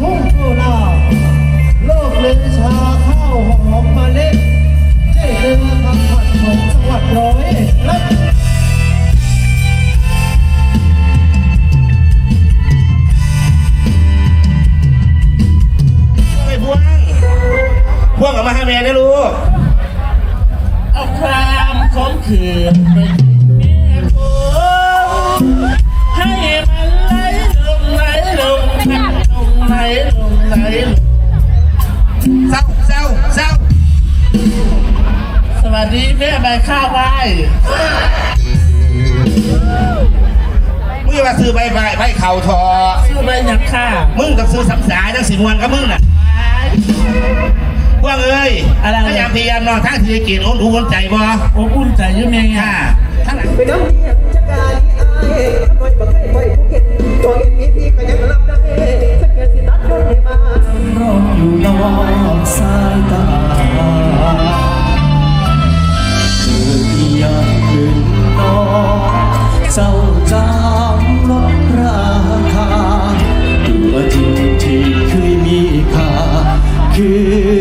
ทุ่งกุหลาโลกลืชาข้าวหอมมาล็เจ๊เรืคผัดของจังหวัดร้อยเอ็ดครับพวงออกมาให้แม่ได้รู้เอาความขมขื่นไปแม่โสวัสดีแม่ใบข้าวไหว้มึงอย่ามาซื้อใบใบใบเข่าทอชื่อใบหยังข้ามึงต้องซื้อสำสาจังสิมวนกับมึงน่ะพวกเอ้ยพยายามพยายามนอนทางที่จะกินอ้นอูอ้นใจบ่อบอุ่นใจอยุ่แม่ค่ะค่ะทั้งหลังไปน้ำเมียจักการนี้อายคอยบอกให้คอยผู้เก็ตตัวเองมีพี่ก็ยังรับได้สักแค่สิตัดรถให้มา รองอยู่นอกสายตาเธอที่ยังยืนนอนเจ้าจางลดราคาตัวจริงที่เคยมีค่าคือ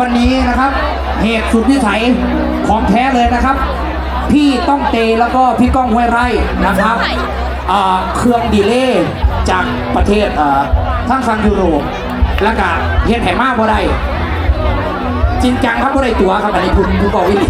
วันนี้นะครับ เหตุสุดวิสัยของแท้เลยนะครับ พี่ต้องเตแล้วก็พี่ก้องห้วยไร่นะครับอ่าเครื่องดีเลย์จากประเทศอ่าทั้งฟังยุโรปแล้วก็เฮ็ดแห่มากบ่ได้จริงจังครับบ่ได้ตัวครับอันนี้คุณคุณบอกวิล